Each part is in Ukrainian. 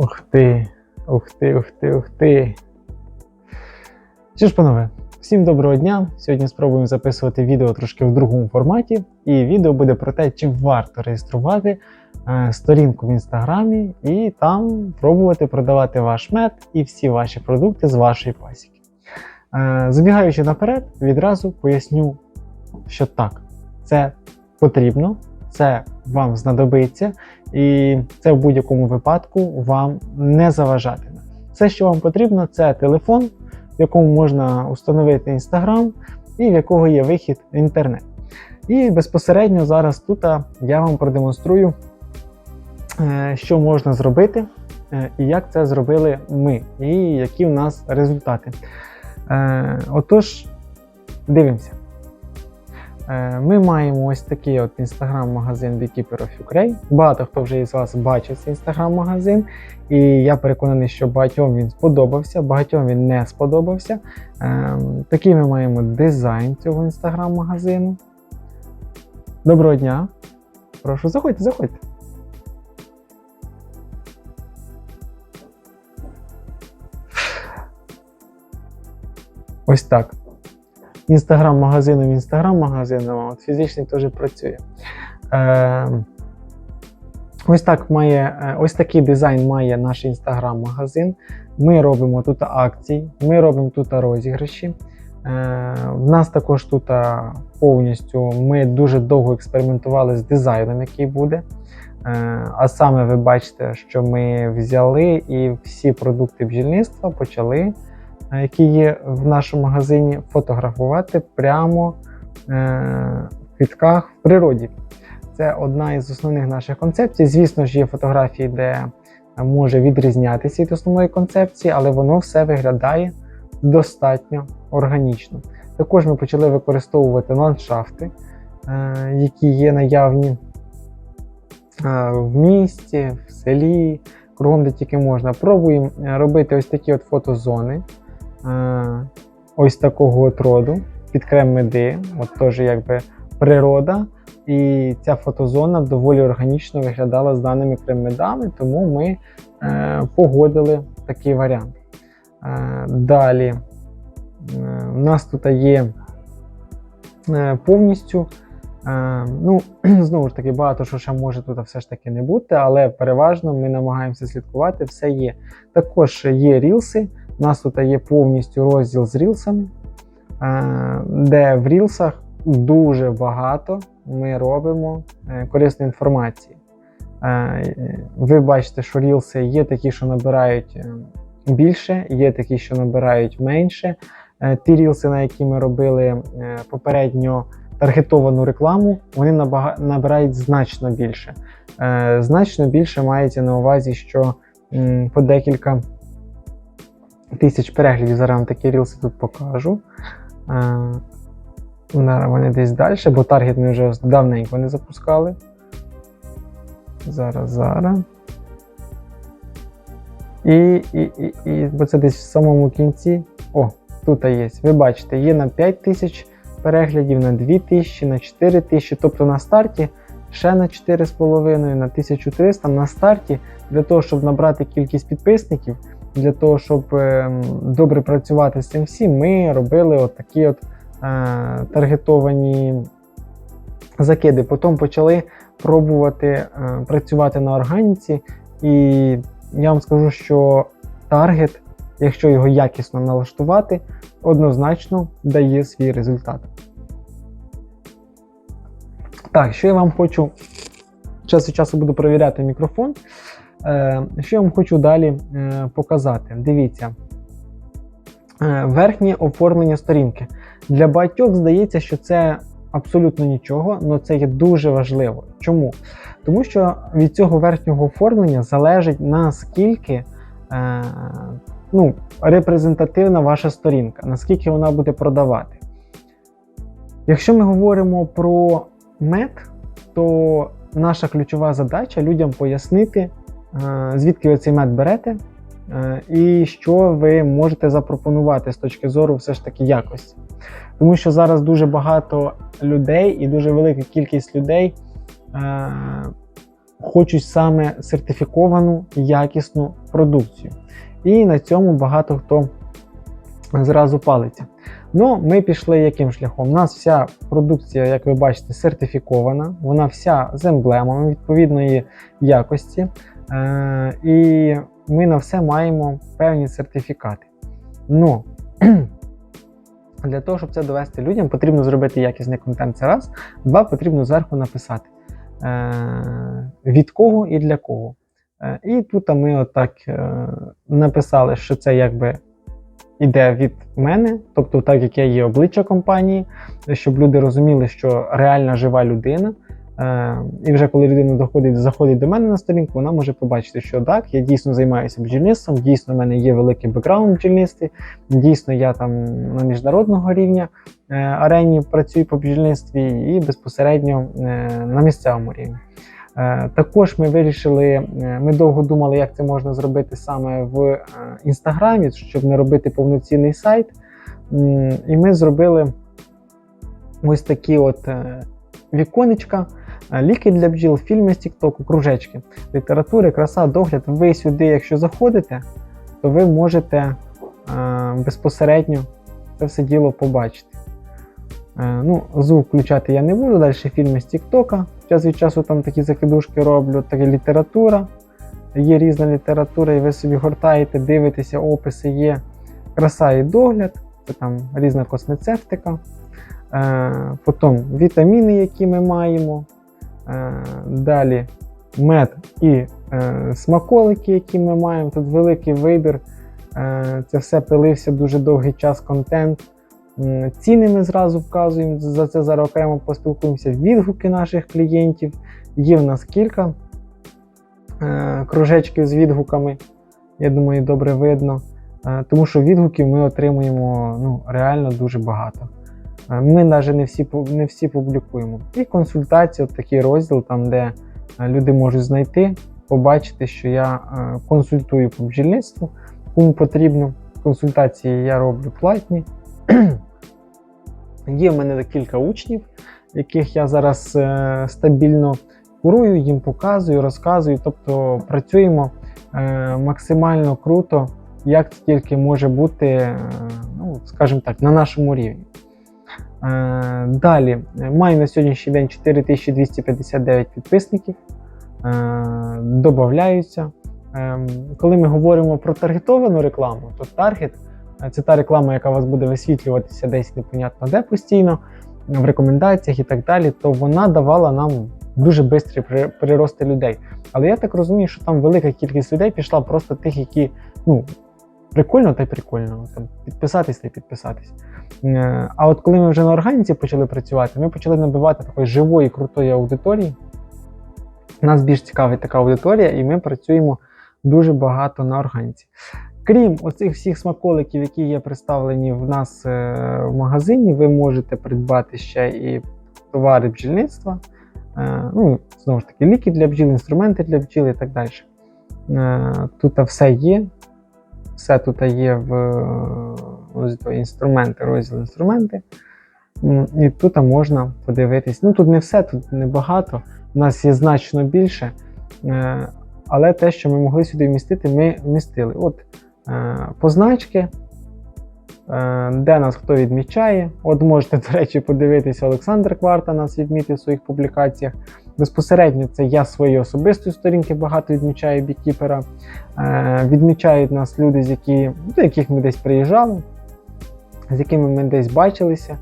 Ух ти, ух ти, ух ти, ух ти. Що ж, панове, всім доброго дня. Сьогодні спробуємо записувати відео трошки в другому форматі. І відео буде про те, чи варто реєструвати е, сторінку в інстаграмі і там пробувати продавати ваш мед і всі ваші продукти з вашої пасіки. Е, забігаючи наперед, відразу поясню, що так, це потрібно, це вам знадобиться, і це в будь-якому випадку вам не заважатиме. Все, що вам потрібно, це телефон, в якому можна установити Instagram і в якого є вихід в інтернет. І безпосередньо зараз тут я вам продемонструю, е, що можна зробити, е, і як це зробили ми, і які в нас результати. Е, Отож, дивимося. Е, Ми маємо ось такий от інстаграм-магазин Beekeeper of Ukraine. Багато хто вже із вас бачив цей інстаграм-магазин, і я переконаний, що багатьом він сподобався, багатьом він не сподобався. Е, Такий ми маємо дизайн цього інстаграм-магазину. Доброго дня! Прошу, заходьте, заходьте. Ось так. Інстаграм-магазином інстаграм-магазином, а от фізичний теж працює. Е, ось так має, е, ось такий дизайн має наш інстаграм-магазин. Ми робимо тут акції, ми робимо тут розіграші. Е, в нас також тут повністю ми дуже довго експериментували з дизайном, який буде. Е, а саме ви бачите, що ми взяли і всі продукти бджільництва почали які є в нашому магазині, фотографувати прямо е, в квітках в природі. Це одна із основних наших концепцій. Звісно ж, є фотографії, де може відрізнятися від основної концепції, але воно все виглядає достатньо органічно. Також ми почали використовувати ландшафти, е, які є наявні е, в місті, в селі, кругом, де тільки можна. Пробуємо е, робити ось такі от фотозони е, ось такого от роду під крем-меди, от теж якби природа. І ця фотозона доволі органічно виглядала з даними крем-медами, тому ми е, погодили такий варіант. Е, далі е, у нас тут є е, повністю. Е, ну, знову ж таки, багато що ще може тут все ж таки не бути, але переважно ми намагаємося слідкувати, все є. Також є рілси. У нас тут є повністю розділ з рілсами, е, де в рілсах дуже багато ми робимо е, корисної інформації. Е, Ви бачите, що рілси є такі, що набирають більше, є такі, що набирають менше. Ті рілси, на які ми робили попередньо таргетовану рекламу, вони набирають значно більше. Значно більше мається на увазі, що по декілька тисяч переглядів. Зараз вам такі рілси тут покажу. Е, вони десь далі, бо таргет ми вже давненько не запускали. Зараз, зараз. І, і, і, і бо це десь в самому кінці. О, тут є. Ви бачите, є на 5 тисяч переглядів, на 2 тисячі, на 4 тисячі. Тобто на старті ще на 4,5, на 1300 на старті для того, щоб набрати кількість підписників, для того, щоб ем, добре працювати з цим всім, ми робили от такі от е, таргетовані закиди. Потім почали пробувати е, працювати на органіці, і я вам скажу, що таргет, якщо його якісно налаштувати, однозначно дає свій результат. Так, що я вам хочу час від часу буду перевіряти мікрофон. Е, що я вам хочу далі е, показати? Дивіться. Е, верхнє оформлення сторінки. Для багатьох здається, що це абсолютно нічого, але це є дуже важливо. Чому? Тому що від цього верхнього оформлення залежить наскільки е, ну, репрезентативна ваша сторінка, наскільки вона буде продавати. Якщо ми говоримо про мед, то наша ключова задача людям пояснити, звідки ви цей мед берете, е, і що ви можете запропонувати з точки зору все ж таки якості. Тому що зараз дуже багато людей і дуже велика кількість людей е, хочуть саме сертифіковану якісну продукцію. І на цьому багато хто зразу палиться. Ну, ми пішли яким шляхом? У нас вся продукція, як ви бачите, сертифікована, вона вся з емблемами відповідної якості. Е- і ми на все маємо певні сертифікати. Ну, для того, щоб це довести людям, потрібно зробити якісний контент. Це раз. Два, потрібно зверху написати, е- від кого і для кого. Е, І тут ми отак написали, що це якби іде від мене, тобто, так як я є обличчя компанії, щоб люди розуміли, що реальна жива людина. Е, І вже коли людина доходить, заходить до мене на сторінку, вона може побачити, що так, я дійсно займаюся бджільництвом, дійсно в мене є великий бекграунд бджільництві, дійсно я там на міжнародного рівня е, арені працюю по бджільництві і безпосередньо е, на місцевому рівні. Також ми вирішили, ми довго думали, як це можна зробити саме в інстаграмі, щоб не робити повноцінний сайт. І ми зробили ось такі от віконечка, е, ліки для бджіл, фільми з TikTok, кружечки, літератури, краса, догляд. Ви сюди, якщо заходите, то ви можете е, безпосередньо це все діло побачити. Е, Ну, звук включати я не буду. Далі фільми з Тіктока. Час від часу там такі закидушки роблю. Така література. Є різна література, і ви собі гортаєте, дивитеся, описи є. Краса і догляд, це там різна космецевтика. Е, Потім вітаміни, які ми маємо. Е, Далі мед і е, смаколики, які ми маємо. Тут великий вибір. Це все пилився дуже довгий час контент. Ціни ми зразу вказуємо, за це зараз окремо поспілкуємося. Відгуки наших клієнтів. Є в нас кілька кружечків з відгуками. Я думаю, добре видно. Тому що відгуків ми отримуємо ну, реально дуже багато. Ми навіть не всі, не всі публікуємо. І консультації, от такий розділ, там, де е, люди можуть знайти, побачити, що я е, консультую по бджільництву, кому потрібно. Консультації я роблю платні. Є в мене кілька учнів, яких я зараз е, стабільно курую, їм показую, розказую. Тобто працюємо максимально круто, як це тільки може бути, ну, скажімо так, на нашому рівні. Е, далі маю на сьогоднішній день 4259 підписників. Е, добавляються. Е, коли ми говоримо про таргетовану рекламу, то таргет це та реклама, яка у вас буде висвітлюватися десь непонятно де постійно, в рекомендаціях і так далі, то вона давала нам дуже швидкі при- прирости людей. Але я так розумію, що там велика кількість людей пішла просто тих, які ну, прикольно та й прикольно. Там, підписатись та й підписатись. Е, А от коли ми вже на органіці почали працювати, ми почали набивати такої живої, крутої аудиторії. Нас більш цікавить така аудиторія, і ми працюємо дуже багато на органіці. Крім оцих всіх смаколиків, які є представлені в нас е, в магазині, ви можете придбати ще і товари бджільництва. Е, ну, знову ж таки, ліки для бджіл, інструменти для бджіл і так далі. Тут все є. Все тут є в розділі інструменти, розділ інструменти. І тут можна подивитись. Ну тут не все, тут небагато. У нас є значно більше. Е, Але те, що ми могли сюди вмістити, ми вмістили. От е, позначки, е, де нас хто відмічає. От можете, до речі, подивитися, Олександр Кварта нас відмітив в своїх публікаціях. Безпосередньо це я з своєї особистої сторінки багато відмічаю бікіпера. Е, Відмічають нас люди, з які, до яких ми десь приїжджали, з якими ми десь бачилися.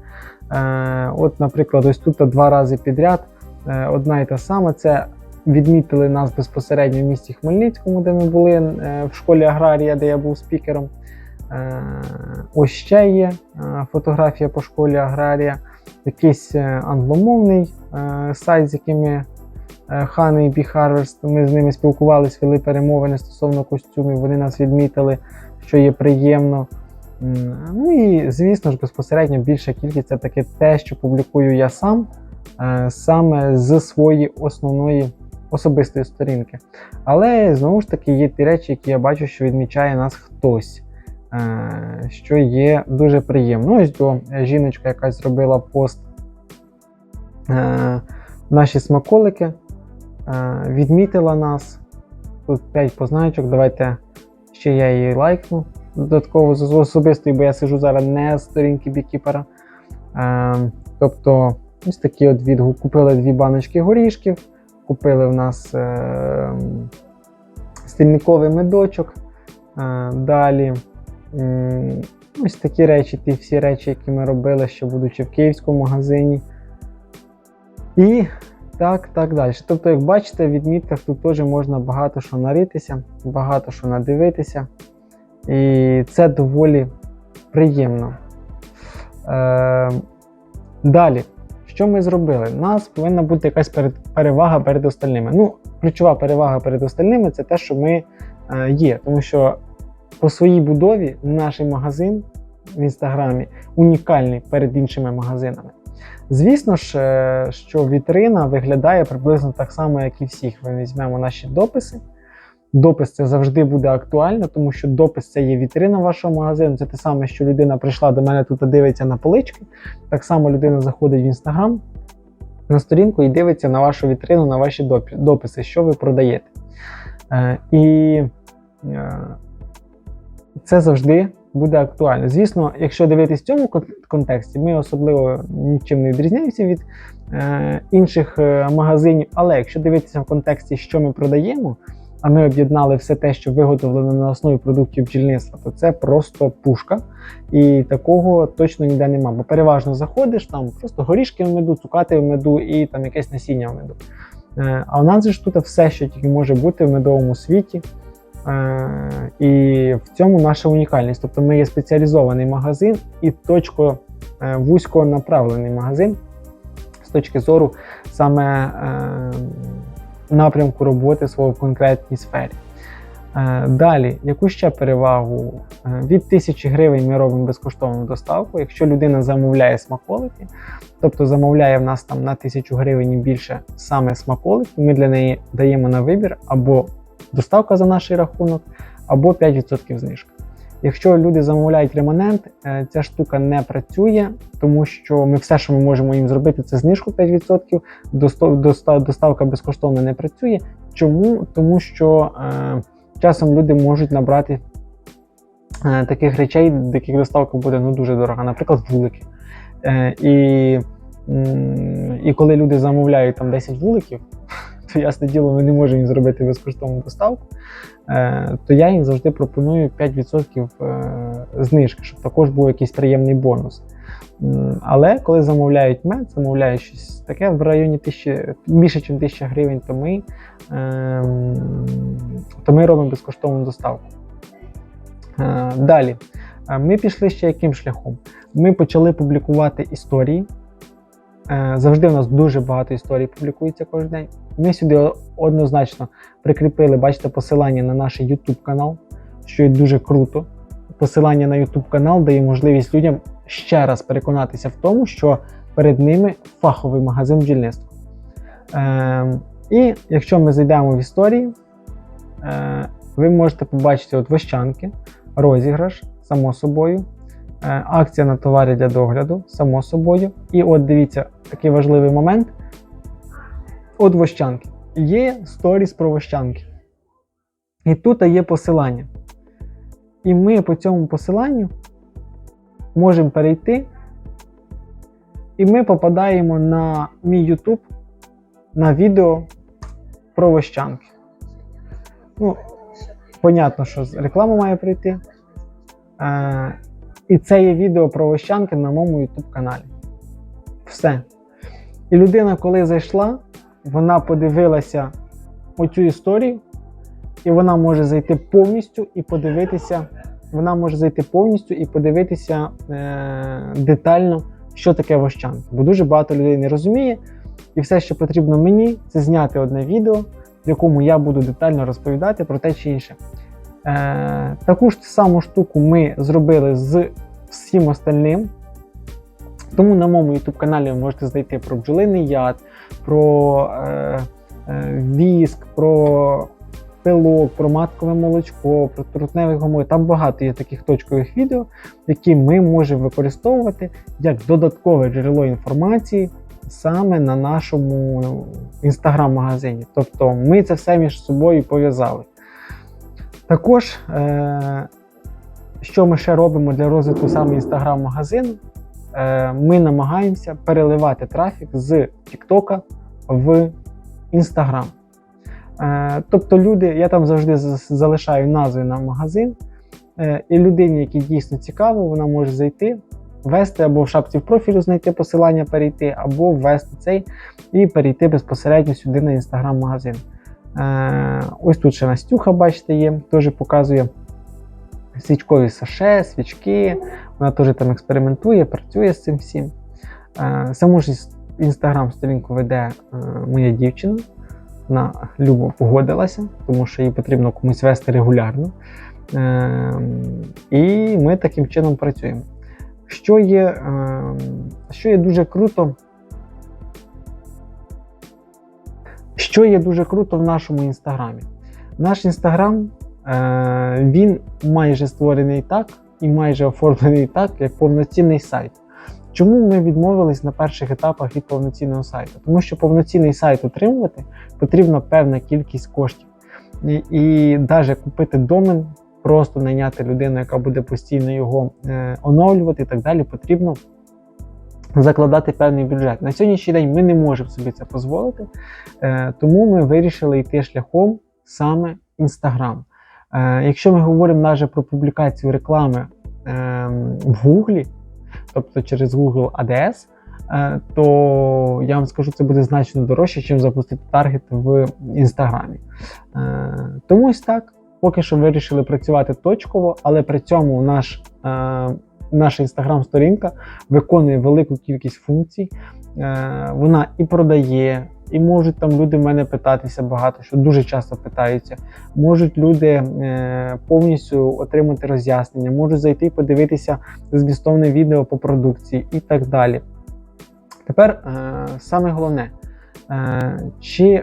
Е, От, наприклад, ось тут два рази підряд е, одна і та сама. Це відмітили нас безпосередньо в місті Хмельницькому, де ми були е, в школі аграрія, де я був спікером. Е, Ось ще є е, фотографія по школі аграрія, якийсь е, англомовний е, сайт, з якими е, Honey і Harvest, ми з ними спілкувалися, вели перемовини стосовно костюмів, вони нас відмітили, що є приємно. Ну і звісно ж, безпосередньо більша кількість це таке те, що публікую я сам, саме з своєї основної особистої сторінки. Але знову ж таки є ті речі, які я бачу, що відмічає нас хтось, що є дуже приємно. Ось до жіночка якась зробила пост е, наші смаколики. е, відмітила нас. Тут 5 позначок. Давайте ще я її лайкну додатково з особистої, бо я сижу зараз не з сторінки бікіпера. Е, тобто, ось такий от відгук. Купили дві баночки горішків, купили в нас е, стільниковий медочок. Е, далі ось такі речі, ті всі речі, які ми робили, ще будучи в київському магазині. І так, так далі. Тобто, як бачите, в відмітках тут теж можна багато що наритися, багато що надивитися. І це доволі приємно. Е, далі, що ми зробили? У нас повинна бути якась перевага перед остальними. Ну, ключова перевага перед остальними це те, що ми е, є. Тому що по своїй будові наш магазин в інстаграмі унікальний перед іншими магазинами. Звісно ж, е, що вітрина виглядає приблизно так само, як і всіх. Ми візьмемо наші дописи. Допис це завжди буде актуально, тому що допис це є вітрина вашого магазину. Це те саме, що людина прийшла до мене тут, і дивиться на полички. Так само людина заходить в інстаграм на сторінку і дивиться на вашу вітрину, на ваші дописи, що ви продаєте. Е, і е, це завжди буде актуально. Звісно, якщо дивитись в цьому контексті, ми особливо нічим не відрізняємося від е, інших е, магазинів. Але якщо дивитися в контексті, що ми продаємо, а ми об'єднали все те, що виготовлено на основі продуктів бджільництва, то це просто пушка. І такого точно ніде нема. Бо переважно заходиш, там просто горішки в меду, цукати в меду і там якесь насіння в меду. Е, А у нас ж тут все, що тільки може бути в медовому світі. Е, І в цьому наша унікальність. Тобто ми є спеціалізований магазин і точко е, вузько направлений магазин з точки зору саме е, напрямку роботи свого в конкретній сфері. Далі, яку ще перевагу? Від 1000 гривень ми робимо безкоштовну доставку. Якщо людина замовляє смаколики, тобто замовляє в нас там на 1000 гривень більше саме смаколики, ми для неї даємо на вибір або доставка за наш рахунок, або 5% знижка. Якщо люди замовляють реманент, е, ця штука не працює, тому що ми все, що ми можемо їм зробити, це знижку 5%. Доставка безкоштовно не працює. Чому? Тому що е, часом люди можуть набрати е, таких речей, до яких доставка буде ну, дуже дорога, наприклад, вулики. Е, і, і коли люди замовляють там 10 вуликів, ясне діло, ми не можемо зробити безкоштовну доставку, е, то я їм завжди пропоную 5% е, знижки, щоб також був якийсь приємний бонус. Але коли замовляють мед, замовляють щось таке в районі тисячі, більше, ніж 1000 гривень, то ми, ем, то ми робимо безкоштовну доставку. Е, Далі, ми пішли ще яким шляхом? Ми почали публікувати історії. Е, Завжди у нас дуже багато історій публікується кожен день. Ми сюди однозначно прикріпили, бачите, посилання на наш YouTube канал, що є дуже круто. Посилання на YouTube канал дає можливість людям ще раз переконатися в тому, що перед ними фаховий магазин бджільництва. Е, і якщо ми зайдемо в історії, е, ви можете побачити от вощанки, розіграш, само собою, акція на товари для догляду, само собою. І от дивіться, такий важливий момент. От вощанки. Є сторіс про вощанки. І тут є посилання. І ми по цьому посиланню можемо перейти, і ми попадаємо на мій YouTube на відео про вощанки. Ну, понятно, що реклама має прийти. І це є відео про вощанки на моєму YouTube каналі. Все. І людина, коли зайшла, вона подивилася оцю історію, і вона може зайти повністю і подивитися. Вона може зайти повністю і подивитися е, детально, що таке вощанки. Бо дуже багато людей не розуміє. І все, що потрібно мені, це зняти одне відео, в якому я буду детально розповідати про те чи інше. Е, таку ж саму штуку ми зробили з всім остальним. Тому на моєму YouTube каналі ви можете знайти про бджолиний яд, про е, е, віск, про пилок, про маткове молочко, про трутневий гомой. Там багато є таких точкових відео, які ми можемо використовувати як додаткове джерело інформації саме на нашому інстаграм-магазині. Тобто ми це все між собою пов'язали. Також, е, що ми ще робимо для розвитку саме інстаграм-магазину, е, ми намагаємося переливати трафік з TikTok в Instagram. Е, тобто люди, я там завжди залишаю назви на магазин, і людині, якій дійсно цікаво, вона може зайти, ввести або в шапці в профілю знайти посилання, перейти, або ввести цей і перейти безпосередньо сюди на інстаграм-магазин. Е, ось тут ще Настюха, бачите, є, теж показує свічкові саше, свічки. Вона теж там експериментує, працює з цим всім. Е, саму ж інстаграм-сторінку веде е, моя дівчина. Вона любо погодилася, тому що їй потрібно комусь вести регулярно. І ми таким чином працюємо. Що є, що є дуже круто, що є дуже круто в нашому інстаграмі? Наш інстаграм е, він майже створений так і майже оформлений так, як повноцінний сайт. Чому ми відмовились на перших етапах від повноцінного сайту? Тому що повноцінний сайт отримувати потрібна певна кількість коштів. І, і навіть купити домен, просто найняти людину, яка буде постійно його е, оновлювати і так далі, потрібно закладати певний бюджет. На сьогоднішній день ми не можемо собі це дозволити, е, тому ми вирішили йти шляхом саме Instagram. Е, якщо ми говоримо навіть про публікацію реклами е, в Гуглі, тобто через Google ADS, е, то я вам скажу, це буде значно дорожче, ніж запустити таргет в Інстаграмі. Тому ось так. Поки що вирішили працювати точково, але при цьому наш, наша інстаграм-сторінка виконує велику кількість функцій. Е, вона і продає, і можуть там люди мене питатися багато, що дуже часто питаються. Можуть люди е, повністю отримати роз'яснення, можуть зайти і подивитися змістовне відео по продукції і так далі. Тепер е, саме головне, чи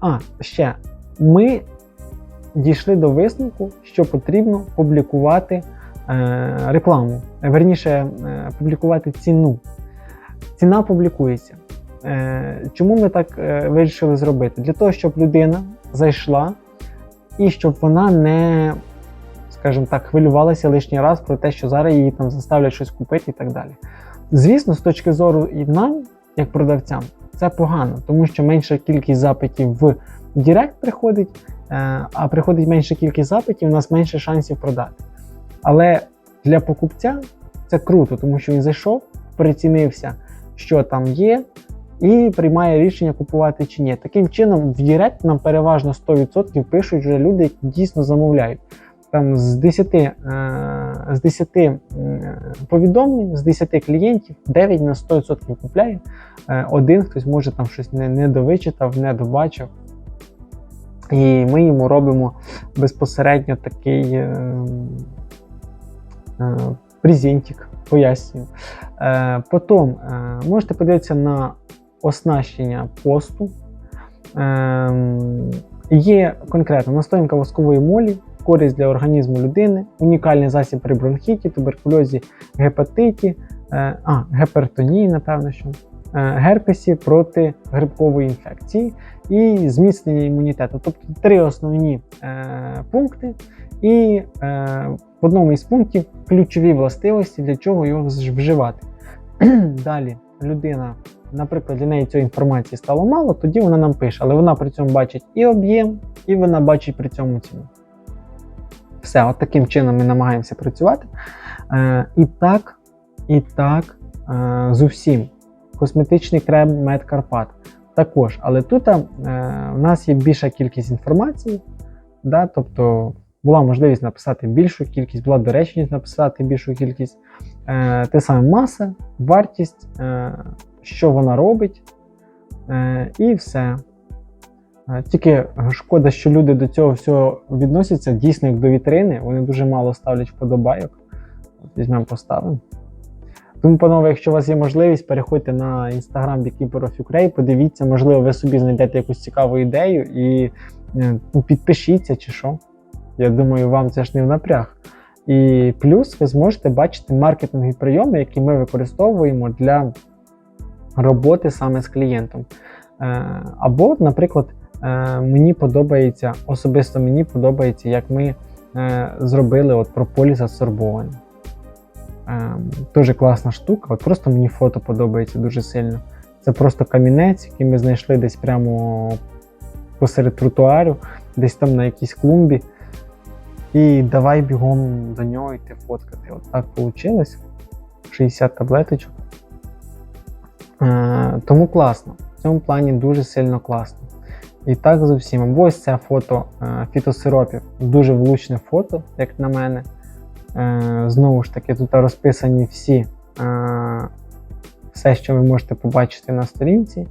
а, ще ми дійшли до висновку, що потрібно публікувати рекламу, верніше, е, публікувати ціну. Ціна публікується. Е, чому ми так е, вирішили зробити? Для того, щоб людина зайшла і щоб вона не, скажімо так, хвилювалася лишній раз про те, що зараз її там заставлять щось купити і так далі. Звісно, з точки зору і нам, як продавцям, це погано, тому що менша кількість запитів в Директ приходить, е, а приходить менша кількість запитів, у нас менше шансів продати. Але для покупця це круто, тому що він зайшов, прицінився, що там є, і приймає рішення купувати чи ні. Таким чином, в Директ нам переважно 100% пишуть вже люди, які дійсно замовляють. Там з 10, е, з 10 е, повідомлень, з 10 клієнтів 9 на 100% купляє. Е, один хтось може там щось не, не довичитав, не добачив. І ми йому робимо безпосередньо такий е, презентик, пояснюю. Е, потім е, можете подивитися на оснащення посту. Е, є конкретно настоянка воскової молі, користь для організму людини, унікальний засіб при бронхіті, туберкульозі, гепатиті, е, а, гепертонії, напевно, що. е, Герпесі проти грибкової інфекції і зміцнення імунітету. Тобто три основні е, пункти, і е, одному із пунктів ключові властивості, для чого його вживати. Далі людина, наприклад, для неї цієї інформації стало мало, тоді вона нам пише, але вона при цьому бачить і об'єм, і вона бачить при цьому ціну. Все, от таким чином ми намагаємося працювати. Е, і так, і так е, з усім. Косметичний крем Мед Карпат також. Але тут е, в нас є більша кількість інформації, да, тобто була можливість написати більшу кількість, була доречність написати більшу кількість. Е, те саме маса, вартість, е, що вона робить, е, і все. Е, Тільки шкода, що люди до цього всього відносяться дійсно як до вітрини, вони дуже мало ставлять вподобайок. Візьмемо, поставимо. Тому, панове, якщо у вас є можливість, переходьте на Instagram Beekeeper подивіться, можливо, ви собі знайдете якусь цікаву ідею і е, ну, підпишіться чи що. Я думаю, вам це ж не в напряг. І плюс ви зможете бачити маркетингові прийоми, які ми використовуємо для роботи саме з клієнтом. Е, Або, наприклад, е, мені подобається, особисто мені подобається, як ми е, зробили от прополіс адсорбований. Е, Дуже класна штука. От просто мені фото подобається дуже сильно. Це просто камінець, який ми знайшли десь прямо посеред тротуару, десь там на якійсь клумбі. І давай бігом до нього йти фоткати. От так вийшло. 60 таблеточок. Е, тому класно. В цьому плані дуже сильно класно. І так з усім. Ось це фото е, фітосиропів. Дуже влучне фото, як на мене. Е, знову ж таки, тут розписані всі, е, все, що ви можете побачити на сторінці.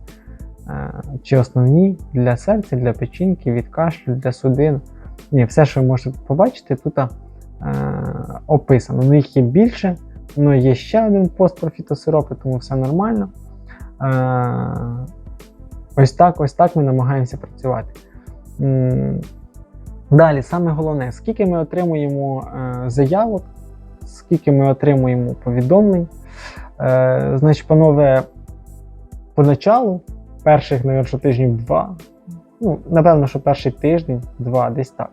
Е, чи основні для серця, для печінки, від кашлю, для судин. Ні, все, що ви можете побачити, тут е, описано. Ну, їх є більше, але є ще один пост про фітосиропи, тому все нормально. Е, ось так, ось так ми намагаємося працювати. Далі, саме головне, скільки ми отримуємо е, заявок, скільки ми отримуємо повідомлень. Е, значить, панове, поначалу, перших, навіть, тижнів два, ну, напевно, що перший тиждень, два, десь так.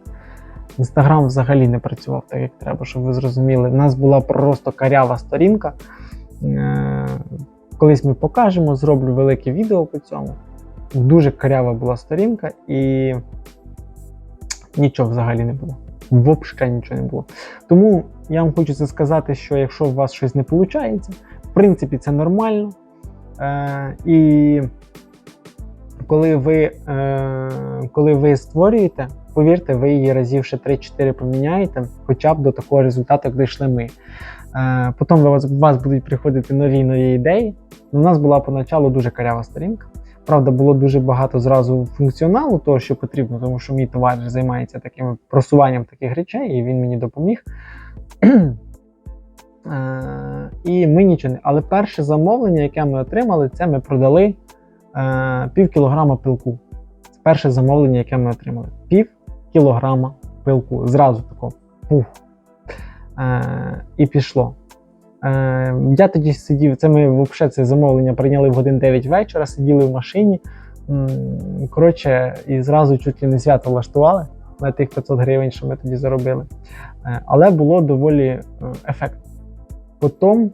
Інстаграм взагалі не працював так, як треба, щоб ви зрозуміли. У нас була просто карява сторінка. Е, колись ми покажемо, зроблю велике відео по цьому. Дуже карява була сторінка і нічого взагалі не було. Взагалі нічого не було. Тому я вам хочу це сказати, що якщо у вас щось не виходить, в принципі, це нормально. Е, і коли ви, е, коли ви створюєте, повірте, ви її разів ще 3-4 поміняєте, хоча б до такого результату, як дійшли ми. Е, потім у вас, вас будуть приходити нові нові ідеї. У нас була поначалу дуже карява сторінка. Правда, було дуже багато зразу функціоналу, того, що потрібно, тому що мій товариш займається таким просуванням таких речей, і він мені допоміг. Е, і ми нічого не. Але перше замовлення, яке ми отримали, це ми продали пів кілограма пилку. Це перше замовлення, яке ми отримали. Пів кілограма пилку. Зразу тако. Пух. Е, і пішло. Е, я тоді сидів, це ми взагалі це замовлення прийняли в годин 9 вечора, сиділи в машині. Коротше, і зразу чуть ли не свято влаштували на тих 500 гривень, що ми тоді заробили. Е, Але було доволі е, ефектно. Потім,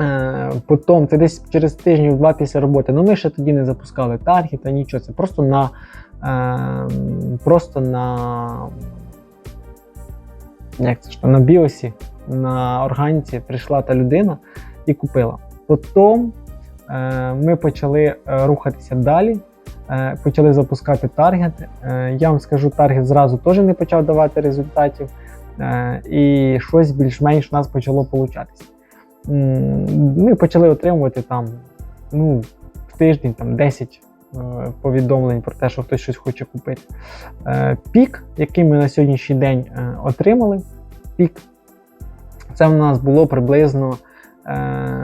е, потім, це десь через тижнів два після роботи. Ну ми ще тоді не запускали таргета, нічого. Це просто на, е, просто на, як це ж, на біосі, на органіці прийшла та людина і купила. Потім е, ми почали е, рухатися далі. е, Почали запускати таргет. Я вам скажу, таргет зразу теж не почав давати результатів. І щось більш-менш у нас почало получатися. Ми почали отримувати там ну, в тиждень там, 10 е, повідомлень про те, що хтось щось хоче купити. Е, Пік, який ми на сьогоднішній день е, отримали, пік, це в нас було приблизно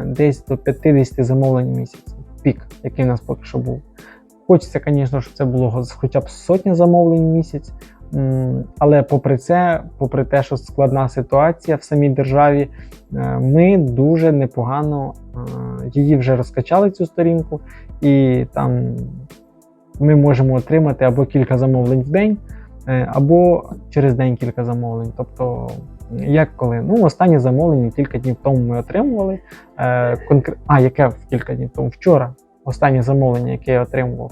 десь до 50 замовлень в місяць. Пік, який в нас поки що був. Хочеться, звісно, щоб це було хоча б сотня замовлень в місяць. Але попри це, попри те, що складна ситуація в самій державі, е, ми дуже непогано е, її вже розкачали цю сторінку, і там ми можемо отримати або кілька замовлень в день, е, або через день кілька замовлень. Тобто, як коли? Ну, останнє замовлення кілька днів тому ми отримували. А, яке в кілька днів тому? Вчора. Останнє замовлення, яке я отримував.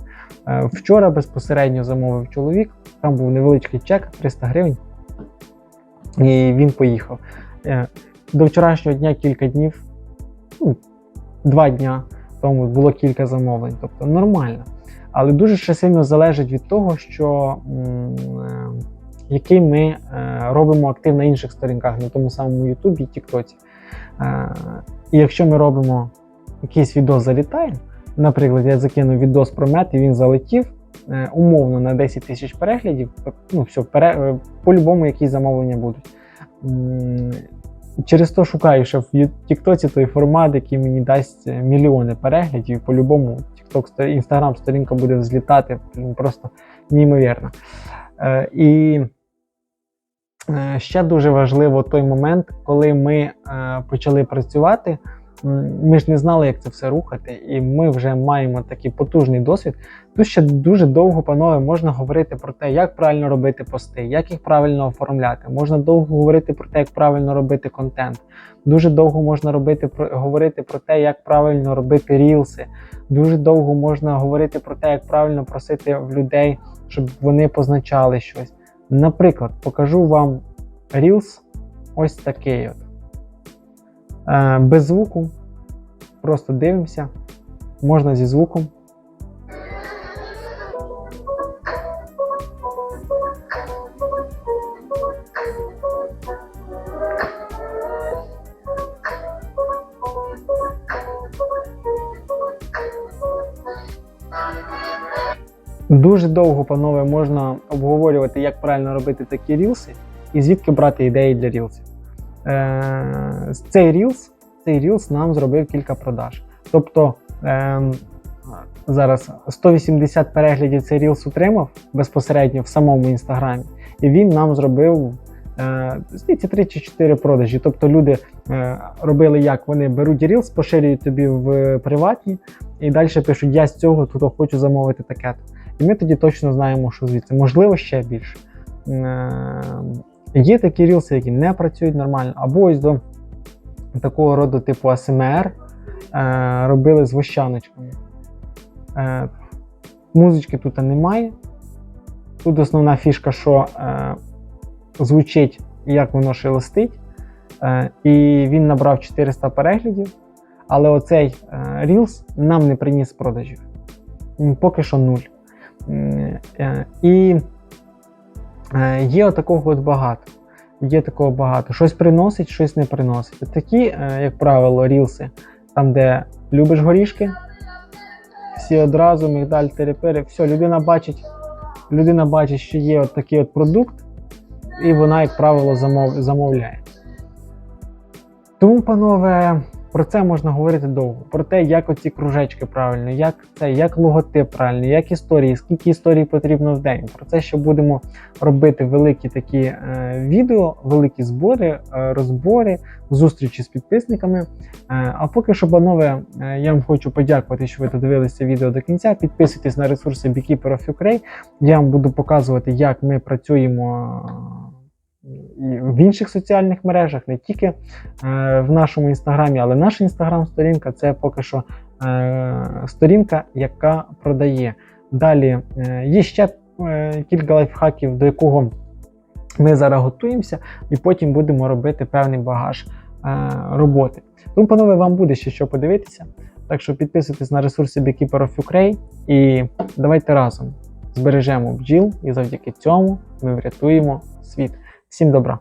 Е, Вчора безпосередньо замовив чоловік, там був невеличкий чек 300 гривень, і він поїхав. Е, До вчорашнього дня кілька днів, ну, два дня тому було кілька замовлень, тобто нормально. Але дуже ще сильно залежить від того, що е, який ми робимо актив на інших сторінках, на тому самому Ютубі і Тіктоці. І якщо ми робимо якийсь відео залітає, Наприклад, я закинув відос про мед, і він залетів е, умовно на 10 тисяч переглядів. Ну, все, пере, е, по-любому якісь замовлення будуть. Через то шукаю ще в Тіктоці той формат, який мені дасть е, мільйони переглядів. і По-любому TikTok, Інстаграм сторінка буде взлітати просто неймовірно. Е, І е, ще дуже важливо той момент, коли ми е, почали працювати. Ми ж не знали, як це все рухати, і ми вже маємо такий потужний досвід. Тут ще дуже довго, панове, можна говорити про те, як правильно робити пости, як їх правильно оформляти. Можна довго говорити про те, як правильно робити контент. Дуже довго можна робити про говорити про те, як правильно робити рілси. Дуже довго можна говорити про те, як правильно просити в людей, щоб вони позначали щось. Наприклад, покажу вам Reels ось такий от. Е, без звуку. Просто дивимося. Можна зі звуком. Дуже довго, панове, можна обговорювати, як правильно робити такі рілси і звідки брати ідеї для рілсів. Е, цей рілс, цей рілс нам зробив кілька продаж. Тобто е, зараз 180 переглядів цей рілс отримав безпосередньо в самому інстаграмі, і він нам зробив е, здається, 3 чи 4 продажі. Тобто люди е, робили як вони беруть рілс, поширюють тобі в приватні, і далі пишуть: Я з цього тут хочу замовити таке. І ми тоді точно знаємо, що звідси можливо ще більше. Е, Є такі рілси, які не працюють нормально, або ось до такого роду типу АСМР е, робили з вощаночками. Е, музички тут немає. Тут основна фішка, що е, звучить, як воно шелестить. Е, і він набрав 400 переглядів. Але оцей е, Reels нам не приніс продажів. Поки що нуль. Е, І Е, Є отакого от багато. Є такого багато. Щось приносить, щось не приносить. Такі, е, як правило, рілси, там, де любиш горішки, всі одразу, мигдаль, терепери, все, людина бачить, людина бачить, що є от такий от продукт, і вона, як правило, замов, замовляє. Тому, панове, про це можна говорити довго. Про те, як оці кружечки правильно, як це, як логотип правильний, як історії, скільки історій потрібно в день. Про це ще будемо робити великі такі е, відео, великі збори, е, розбори, зустрічі з підписниками. Е, а поки що, панове, е, я вам хочу подякувати, що ви додивилися відео до кінця. Підписуйтесь на ресурси Beekeeper of Ukraine. Я вам буду показувати, як ми працюємо. В інших соціальних мережах, не тільки е, в нашому інстаграмі, але наша інстаграм-сторінка це поки що е, сторінка, яка продає. Далі е, є ще е, кілька лайфхаків, до якого ми зараз готуємося, і потім будемо робити певний багаж е, роботи. Тому, панове, вам буде ще що подивитися. Так що підписуйтесь на ресурси Beekeeper of Ukraine і давайте разом збережемо бджіл, і завдяки цьому ми врятуємо світ. Всім добра!